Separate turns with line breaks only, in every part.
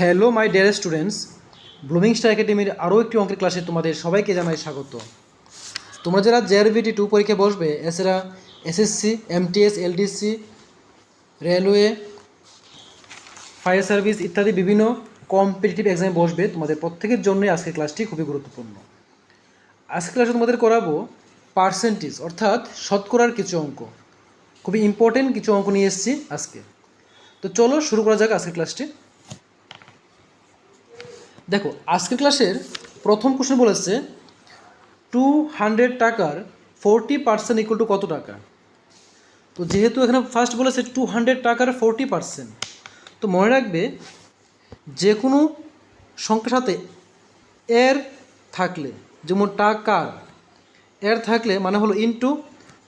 Hello my dear students blooming star একাডেমির আরও একটি অঙ্কের ক্লাসে তোমাদের সবাইকে জানাই স্বাগত। তোমরা যারা জেআরবিটি টু পরীক্ষা বসবে, এছাড়া SSC MTS LDC railway fire service ইত্যাদি বিভিন্ন কম্পিটিটিভ এক্সামে বসবে, তোমাদের প্রত্যেকের জন্যই আজকের ক্লাসটি খুবই গুরুত্বপূর্ণ। আজকের ক্লাসে তোমাদের করাবো পার্সেন্টেজ অর্থাৎ শতকরার কিছু অঙ্ক। খুবই ইম্পর্টেন্ট কিছু অঙ্ক নিয়ে এসেছি আজকে। তো চলো শুরু করা যাক আজকের ক্লাসটি দেখো আজকের ক্লাসের প্রথম কোশ্চেন বলেছে টু হান্ড্রেড টাকার ফোরটি পার্সেন্ট ইকুয়াল টু কত টাকা? তো যেহেতু এখানে ফার্স্ট বলেছে টু হান্ড্রেড টাকার ফোরটি পার্সেন্ট তো মনে রাখবে যে কোনো সংখ্যার সাথে এর থাকলে, যেমন টাকার এর থাকলে মানে হলো ইনটু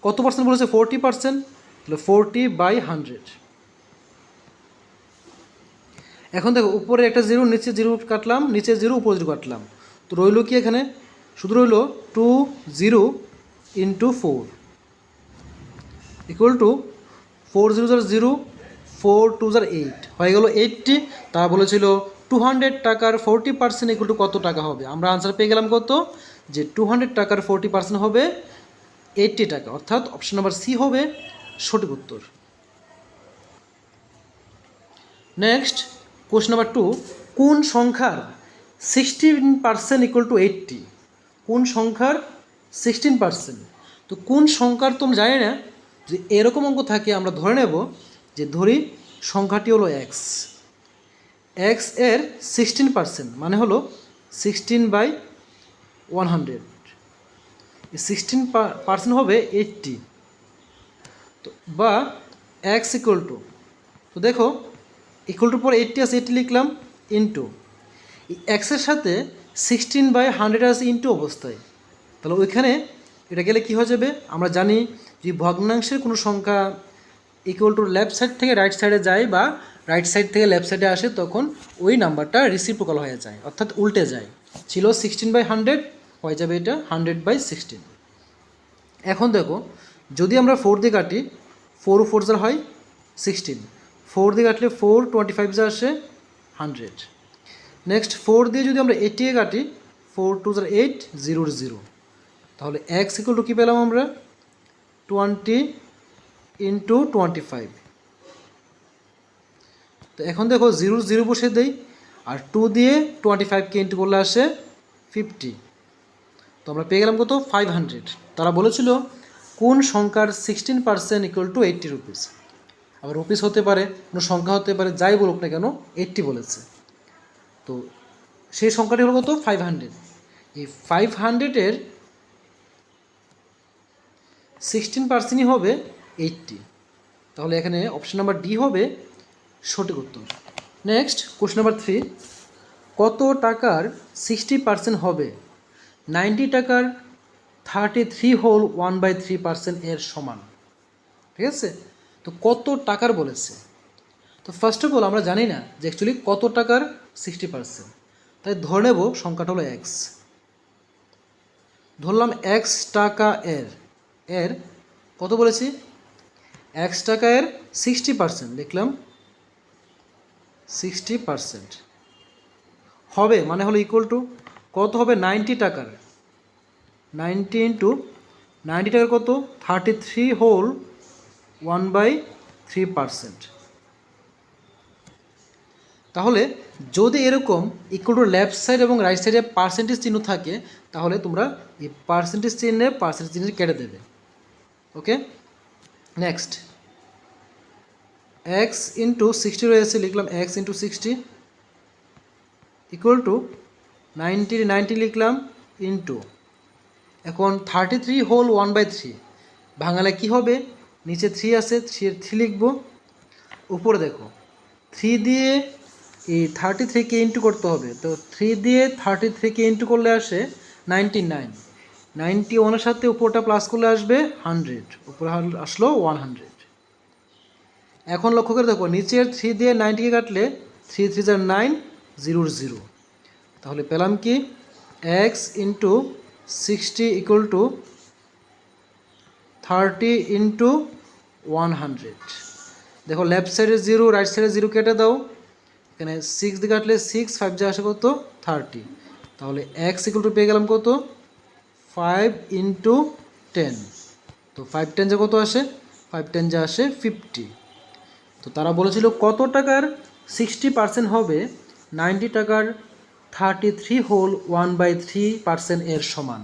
কত পার্সেন্ট বলেছে? ফোরটি পার্সেন্ট তাহলে ফোরটি বাই হান্ড্রেড এখন দেখো, উপরে একটা জিরো, নিচে জিরো কাটলাম, নিচে জিরো, উপরে জিরো কাটলাম। তো রইল কি এখানে? শুধু রইল two zero into four. Equal to four zero jar zero four two জার এইট হয়ে গেল এইটটি তারা বলেছিল টু হান্ড্রেড টাকার ফোরটি পার্সেন্ট ইকুয়াল টু কত টাকা হবে? আমরা আনসার পেয়ে গেলাম কত? যে টু হান্ড্রেড টাকার ফোরটি পার্সেন্ট হবে এইটটি টাকা। অর্থাৎ অপশন নাম্বার সি হবে সঠিক উত্তর। নেক্সট কোশ্চেন নাম্বার টু কোন সংখ্যার sixteen percent equal to eighty কোন সংখ্যার সিক্সটিন পার্সেন্ট তো কোন সংখ্যার তো জানি না, যে এরকম অঙ্ক থাকে, আমরা ধরে নেব যে ধরি সংখ্যাটি হলো এক্স এক্সের সিক্সটিন পার্সেন্ট মানে হলো sixteen by one hundred sixteen percent হবে এইটটি তো বা এক্স ইকুয়াল টু তো দেখো ইকুয়াল টু পর এইটটি আছে এইটটি লিখলাম ইন্টু এক্সের সাথে সিক্সটিন বাই হান্ড্রেড আছে ইন্টু অবস্থায়। তাহলে ওইখানে এটা গেলে কী হয়ে যাবে? আমরা জানি যে ভগ্নাংশের কোনো সংখ্যা ইকুয়াল টু লেফট সাইড থেকে রাইট সাইডে যায় বা রাইট সাইড থেকে লেফট সাইডে আসে, তখন ওই নাম্বারটা রিসিপ্রোকাল হয়ে যায়, অর্থাৎ উল্টে যায়। ছিল সিক্সটিন বাই হান্ড্রেড হয়ে যাবে এটা হান্ড্রেড বাই সিক্সটিন এখন দেখো, যদি আমরা ফোর দিয়ে কাটি ফোর ফোর হয় সিক্সটিন ফোর দিয়ে কাটলে ফোর টোয়েন্টি ফাইভ যা আসে হান্ড্রেড। নেক্সট, ফোর দিয়ে যদি আমরা এইট দিয়ে কাটি, ফোর টু জার এইট জিরোর জিরো। তাহলে এক্স ইকুয়াল টু কী পেলাম আমরা? Twenty into twenty five. তো এখন দেখো জিরো জিরো বসে দেই, আর টু দিয়ে টোয়েন্টি ফাইভকে ইন্টু করলে আসে ফিফটি। তো আমরা পেয়ে গেলাম কত? Five hundred. তারা বলেছিল, কোন সংখ্যার sixteen percent equal to eighty rupees আবার রুপিস হতে পারে, কোনো সংখ্যা হতে পারে, যাই বলুক না কেন এইটটি বলেছে। তো সেই সংখ্যাটি হলো কত? ফাইভ হান্ড্রেড এই ফাইভ হান্ড্রেডের সিক্সটিন পার্সেন্টই হবে এইটটি তাহলে এখানে অপশন নাম্বার ডি হবে সঠিক উত্তর। নেক্সট কোশ্চেন নাম্বার থ্রি কত টাকার সিক্সটি পার্সেন্ট হবে? নাইনটি টাকার thirty three whole one by three percent এর সমান। ঠিক আছে? তো কত টাকার বলেছে? তো ফার্স্ট অফ অল আমরা জানি না যে অ্যাকচুয়ালি কত টাকার সিক্সটি পার্সেন্ট তাই ধরে নেব সংখ্যাটা হলো এক্স ধরলাম এক্স টাকা এর। এর কত বলেছি? এক্স টাকা এর সিক্সটি পার্সেন্ট লিখলাম সিক্সটি পার্সেন্ট হবে মানে হলো ইকুয়াল টু কত হবে? নাইনটি টাকার। নাইনটি ইন্টু নাইনটি টাকার কত? Thirty three whole one by three percent. তাহলে যদি এরকম ইকুয়াল টু লেফট সাইড এবং রাইট সাইডে পার্সেন্টেজ চিহ্ন থাকে, তাহলে তোমরা এই পার্সেন্টেজ চিহ্নে পার্সেন্টেজ চিহ্ন কেটে দেবে। Okay next x into sixty রয়েছে, লিখলাম x into sixty equal to ninety ninety লিখলাম ইন্টু এখন thirty three whole one by three বাংলায় কী হবে? নিচে থ্রি আছে থ্রি থ্রি লিখব। উপরে দেখো থ্রি দিয়ে এই থার্টি থ্রিকে ইন্টু করতে হবে। তো থ্রি দিয়ে থার্টি থ্রিকে ইন্টু করলে আসে নাইনটি নাইন নাইনটি ওয়ানের সাথে উপরটা প্লাস করলে আসবে হান্ড্রেড উপরে আসলো ওয়ান হান্ড্রেড এখন লক্ষ্য করে দেখো, নিচের থ্রি দিয়ে নাইনটিকে কাটলে থ্রি থ্রি জার নাইন জিরোর জিরো তাহলে পেলাম কি? X into sixty equal to thirty into one hundred দেখো লেফট সাইডে জিরো রাইট সাইডে জিরো কেটে দাও। এখানে সিক্স দিকে কাটলে সিক্স ফাইভ যা আসে কত? থার্টি তাহলে এক্স ইকুয়াল টু পেয়ে গেলাম কত? ফাইভ ইন্টু টেন তো ফাইভ টেন যা কত আসে? ফাইভ টেন যা আসে ফিফটি তো তারা বলেছিল কত টাকার সিক্সটি পার্সেন্ট হবে? নাইনটি টাকার thirty three whole one by three percent এর সমান।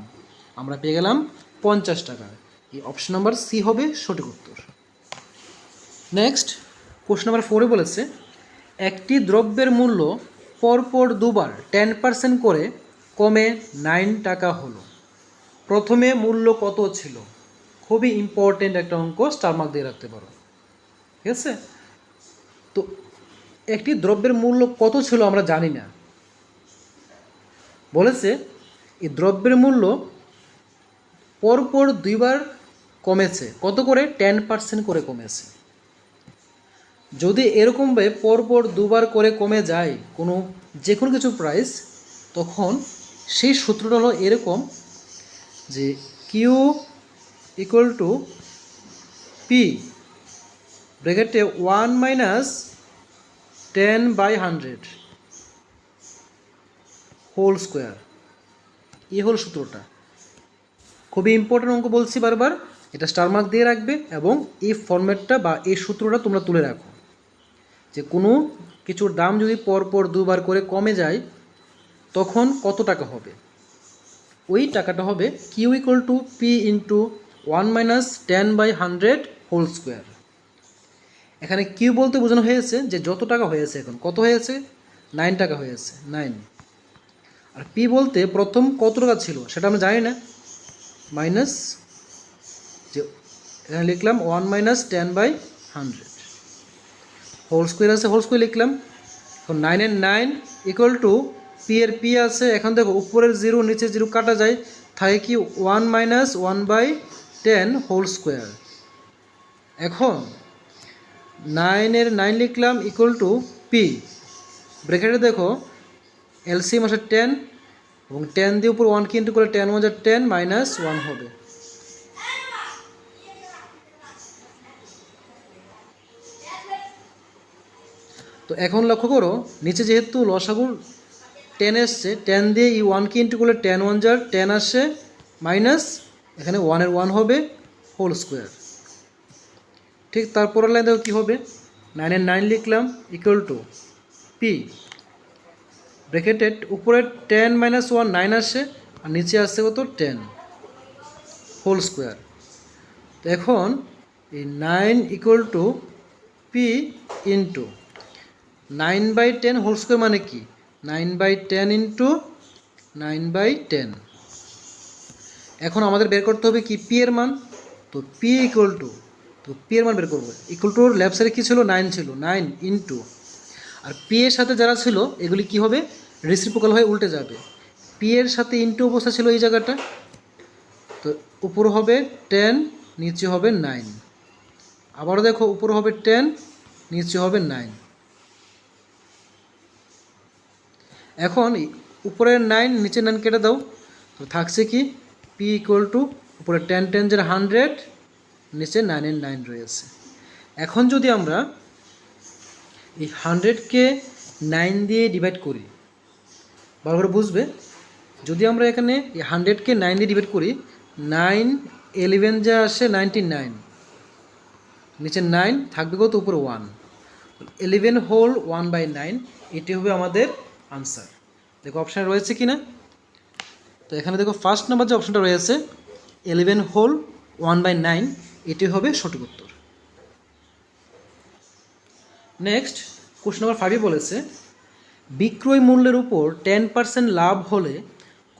আমরা পেয়ে গেলাম পঞ্চাশ টাকা এই অপশন নাম্বার সি হবে সঠিক উত্তর। নেক্সট কোশ্চেন নাম্বার ফোরে বলেছে, একটি দ্রব্যের মূল্য পরপর দুবার টেন পার্সেন্ট করে কমে নাইন টাকা হলো। প্রথমে মূল্য কত ছিল? খুবই ইম্পর্টেন্ট একটা অঙ্ক স্টার মার্ক দিয়ে রাখতে পারো। ঠিক আছে? তো একটি দ্রব্যের মূল্য কত ছিল আমরা জানি না। বলেছে, এই দ্রব্যের মূল্য পরপর দুইবার কমেছে। কত করে? টেন পার্সেন্ট করে কমেছে। যদি এরকমভাবে পরপর দুবার করে কমে যায় কোনো যে কোনো কিছু প্রাইস তখন সেই সূত্রটা হলো এরকম যে কিউ ইকুয়াল টু পি ব্র্যাকেটে one minus ten by hundred whole square এই হল সূত্রটা। খুবই ইম্পর্টেন্ট অঙ্ক বলছি বারবার। এটা স্টার মার্ক দিয়ে রাখবে এবং এই ফর্ম্যাটটা বা এই সূত্রটা তোমরা তুলে রাখো। যে কোনো কিছুর দাম যদি পরপর দুবার করে কমে যায়, তখন কত টাকা হবে? ওই টাকাটা হবে Q equal to P into one minus ten by hundred whole square এখানে কিউ বলতে বোঝানো হয়েছে যে যত টাকা হয়েছে এখন, কত হয়েছে? নাইন টাকা হয়েছে নাইন আর পি বলতে প্রথম কত টাকা ছিল সেটা আমরা জানি না। মাইনাস যে এখানে লিখলাম one minus ten by hundred whole square আছে হোল স্কোয়ার লিখলাম। এখন নাইন এর নাইন ইকুয়াল টু পি এর পি আছে, এখন দেখো উপরের জিরো নিচে জিরো কাটা যায়, থাকে কি one minus one by ten whole square এখন নাইনের নাইন লিখলাম ইকুয়াল টু পি ব্রেকেটে দেখো এলসিএম আসে টেন এবং টেন দিয়ে উপর ওয়ান কি ইন্টু করে ten one ten minus one হবে। তো এখন লক্ষ্য করো, নিচে যেহেতু লসাগুর টেন এসছে টেন দিয়ে ই ওয়ান কি ইন্টু করলে টেন ওয়ান যার টেন আসে মাইনাস এখানে ওয়ানের ওয়ান হবে হোল স্কোয়ার ঠিক তারপরের লাইন দেখো কী হবে? নাইনের নাইন লিখলাম ইকুয়াল টু পি ব্রেকেটেড উপরে টেন মাইনাস ওয়ান নাইন আসে, আর নিচে আসছে কত? টেন হোল স্কোয়ার তো এখন এই nine equal to P into nine by ten whole square মানে কি? Nine by ten into nine by ten. এখন আমাদের বের করতে হবে কি? পি এর মান। তো পি ইকুয়াল টু তো পি এর মান বের করব। ইকুয়াল টু লেফট সাইডে কী ছিল? নাইন ছিল। নাইন ইন্টু আর পি এর সাথে যারা ছিল, এগুলি কি হবে? রেসিপ্রোকাল হয়ে উল্টে যাবে। পি এর সাথে ইন্টু অবস্থা ছিল এই জায়গাটা। তো উপর হবে টেন, নিচে হবে নাইন আবারও দেখো, উপর হবে টেন, নিচে হবে নাইন এখন উপরের নাইন নিচে নাইন কেটে দাও। তো থাকছে কি? পি ইকুয়াল টু উপরে টেন টেন হান্ড্রেড নিচে নাইনের নাইন রয়েছে। এখন যদি আমরা এই হান্ড্রেডকে নাইন দিয়ে ডিভাইড করি, ভালো করে বুঝবে? যদি আমরা এখানে এই হান্ড্রেডকে নাইন দিয়ে ডিভাইড করি নাইন এলেভেন যা আসে নাইনটি নাইন নিচে নাইন থাকবে কত? উপরে one eleven whole one by nine এটি হবে আমাদের আনসার দেখো অপশানে রয়েছে কি না তো এখানে দেখো ফার্স্ট নাম্বার যে অপশনটা রয়েছে eleven whole one by nine এটি হবে সঠিক উত্তর। নেক্সট কোশ্চেন নাম্বার ফাইভে বলেছে, বিক্রয় মূল্যের উপর টেন পার্সেন্ট লাভ হলে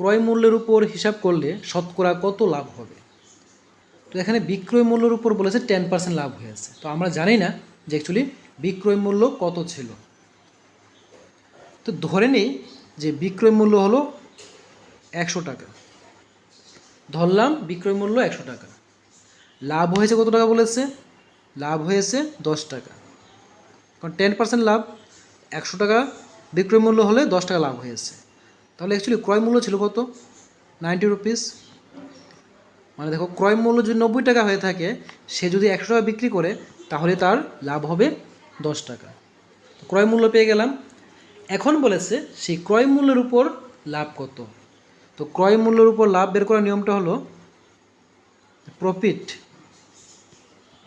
ক্রয় মূল্যের উপর হিসাব করলে শতকরা কত লাভ হবে? তো এখানে বিক্রয় মূল্যের উপর বলেছে টেন পার্সেন্ট লাভ হয়েছে। তো আমরা জানি না যে অ্যাকচুয়ালি বিক্রয় মূল্য কত ছিল। তো ধরে নিই যে বিক্রয় মূল্য হলো একশো টাকা। ধরলাম বিক্রয় মূল্য একশো টাকা। লাভ হয়েছে কত টাকা বলেছে? লাভ হয়েছে দশ টাকা। কারণ টেন পার্সেন্ট লাভ, একশো টাকা বিক্রয় মূল্য হলে দশ টাকা লাভ হয়েছে। তাহলে অ্যাকচুয়ালি ক্রয় মূল্য ছিল কত? নাইনটি রুপিস মানে দেখো, ক্রয় মূল্য যদি নব্বই টাকা হয়ে থাকে, সে যদি একশো টাকা বিক্রি করে, তাহলে তার লাভ হবে দশ টাকা। ক্রয় মূল্য পেয়ে গেলাম। এখন বলেছে সেই ক্রয় মূল্যের উপর লাভ কত? তো ক্রয় মূল্যের উপর লাভ বের করার নিয়মটা হলো প্রফিট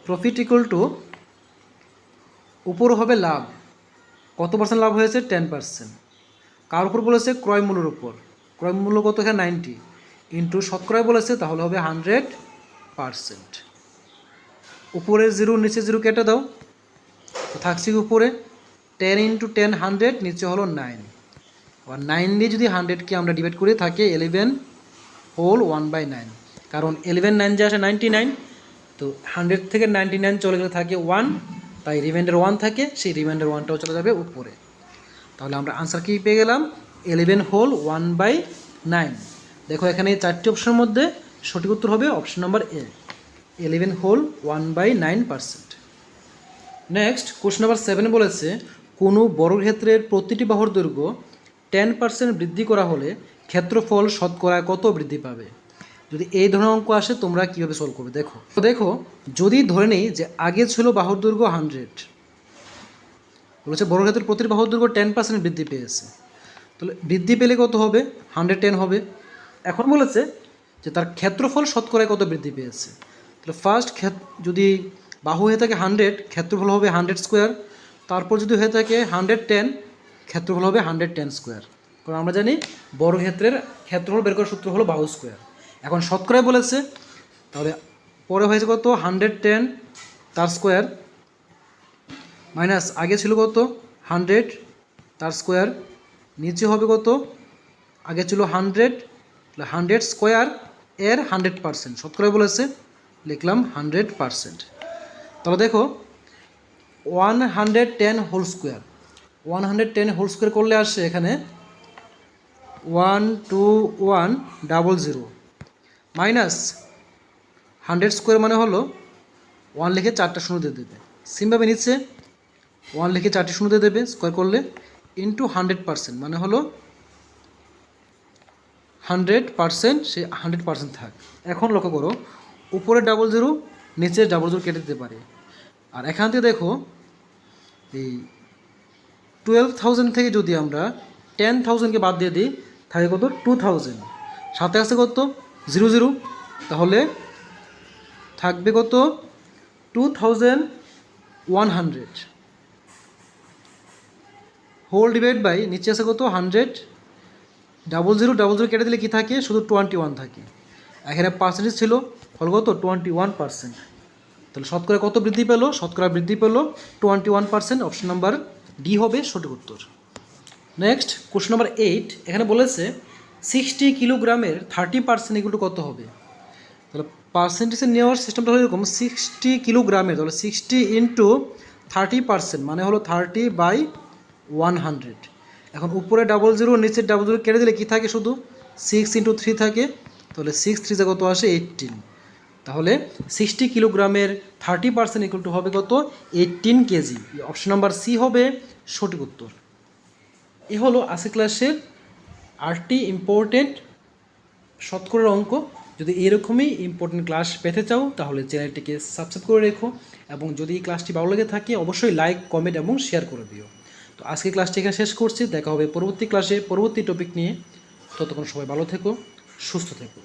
প্রফিট ইকুয়াল টু উপর হবে লাভ। কত পার্সেন্ট লাভ হয়েছে? টেন পার্সেন্ট কার উপর বলেছে? ক্রয় মূল্যের উপর। ক্রয় মূল্য কত এখানে? নাইনটি ইন্টু শতকরায় বলেছে, তাহলে হবে হান্ড্রেড পার্সেন্ট উপরে জিরো নিচে জিরো কেটে দাও। তো থাকছে উপরে? টেন ইন্টু টেন হান্ড্রেড নিচে হলো নাইন আর নাইন দিয়ে যদি হান্ড্রেডকে আমরা ডিভাইড করে, থাকে eleven whole one by nine কারণ এলেভেন নাইন যে আসে নাইনটি নাইন তো হান্ড্রেড থেকে নাইনটি নাইন চলে গেলে থাকে ওয়ান তাই রিমাইন্ডার ওয়ান থাকে, সেই রিমাইন্ডার ওয়ানটাও চলে যাবে উপরে। তাহলে আমরা আনসার কী পেয়ে গেলাম? Eleven whole one by nine দেখো এখানে চারটি অপশনের মধ্যে সঠিক উত্তর হবে option number A eleven whole one by nine percent next question number seven বলেছে কোনো বর্গক্ষেত্রের প্রতিটি বাহুর দৈর্ঘ্য টেন পার্সেন্ট বৃদ্ধি করা হলে ক্ষেত্রফল শতকরা কত বৃদ্ধি পাবে? যদি এই ধরনের অঙ্ক আসে, তোমরা কীভাবে সলভ করবে? দেখো। তো দেখো, যদি ধরে নিই যে আগে ছিল বাহুর দৈর্ঘ্য হান্ড্রেড বলেছে বর্গক্ষেত্রের প্রতিটি বাহুর দৈর্ঘ্য টেন পার্সেন্ট বৃদ্ধি পেয়েছে। তাহলে বৃদ্ধি পেলে কত হবে? হান্ড্রেড টেন হবে। এখন বলেছে যে তার ক্ষেত্রফল শতকরায় কত বৃদ্ধি পেয়েছে? তাহলে ফার্স্ট যদি বাহু হয়ে থাকে হান্ড্রেড ক্ষেত্রফল হবে হান্ড্রেড স্কোয়ার তারপর যদি হয়ে থাকে হান্ড্রেড টেন, ক্ষেত্রফল হবে হান্ড্রেড টেন স্কোয়ার। কারণ আমরা জানি বর্গক্ষেত্রের ক্ষেত্রফল বের করার সূত্র হলো বাহু স্কোয়ার। এখন শতকরায় বলেছে, তাহলে পরে হয়েছে কত? হান্ড্রেড টেন তার স্কোয়ার মাইনাস আগে ছিল কত? হান্ড্রেড তার স্কোয়ার নিচে হবে কত? আগে ছিল হান্ড্রেড হান্ড্রেড স্কোয়ার এর হান্ড্রেড পার্সেন্ট। শতকরা বলেছে, লিখলাম হান্ড্রেড পার্সেন্ট। তাহলে দেখো one hundred ten whole square. One hundred ten whole square করলে আসছে এখানে one two one double zero. Minus hundred square মানে হলো ওয়ান লিখে চারটা শূন্য দিয়ে দেবে। সিমভাবে নিচ্ছে ওয়ান লিখে চারটি শূন্য দিয়ে দেবে, স্কোয়ার করলে ইন্টু হান্ড্রেড পার্সেন্ট মানে হলো হান্ড্রেড পার্সেন্ট, সে হান্ড্রেড পার্সেন্ট থাক। এখন লক্ষ্য করো, উপরে ডাবল জিরো নিচে ডাবল জিরো কেটে দিতে পারে। আর এখান থেকে দেখো এই টুয়েলভ থাউজেন্ড থেকে যদি আমরা টেন থাউজেন্ডকে বাদ দিয়ে দিই, থাকে কত? টু থাউজেন্ড সাথে আছে কত? জিরো জিরো তাহলে থাকবে কত? Two thousand one hundred whole divide by নিচে আছে কত? Hundred double zero double zero কেটে দিলে কী থাকে? শুধু টোয়েন্টি ওয়ান থাকে। এখানে পার্সেন্টেজ ছিল ফল কত? টোয়েন্টি ওয়ান পার্সেন্ট তাহলে শতকরা কত বৃদ্ধি পেল? শতকরা বৃদ্ধি পেল twenty one percent option number D হবে সঠিক উত্তর। নেক্সট কোশ্চেন নাম্বার এইট এখানে বলেছে সিক্সটি কিলোগ্রামের থার্টি পার্সেন্ট এগুলো কত হবে? তাহলে পার্সেন্টেজে নেওয়ার সিস্টেমটা হলো এরকম সিক্সটি কিলোগ্রামের, তাহলে সিক্সটি ইন্টু থার্টি পার্সেন্ট মানে হলো থার্টি বাই ওয়ান হান্ড্রেড এখন উপরে ডাবল জিরো নিচে ডাবল জিরো কেটে দিলে কী থাকে শুধু? সিক্স ইন্টু থ্রি থাকে, তাহলে সিক্স থ্রি কত আসে? এইটিন তাহলে সিক্সটি কিলোগ্রামের থার্টি পার্সেন্ট ইকুয়াল টু হবে কত? Eighteen K G. Option number C হবে সঠিক উত্তর। এ হলো আশি ক্লাসের আটটি ইম্পর্টেন্ট শতকরের অঙ্ক। যদি এরকমই ইম্পর্টেন্ট ক্লাস পেতে চাও, তাহলে চ্যানেলটিকে সাবস্ক্রাইব করে রেখো এবং যদি এই ক্লাসটি ভালো লেগে থাকে, অবশ্যই লাইক কমেন্ট এবং শেয়ার করে দিও। তো আজকে ক্লাসটি এখানে শেষ করছি। দেখা হবে পরবর্তী ক্লাসে পরবর্তী টপিক নিয়ে। ততক্ষণ সবাই ভালো থেকো, সুস্থ থেকো।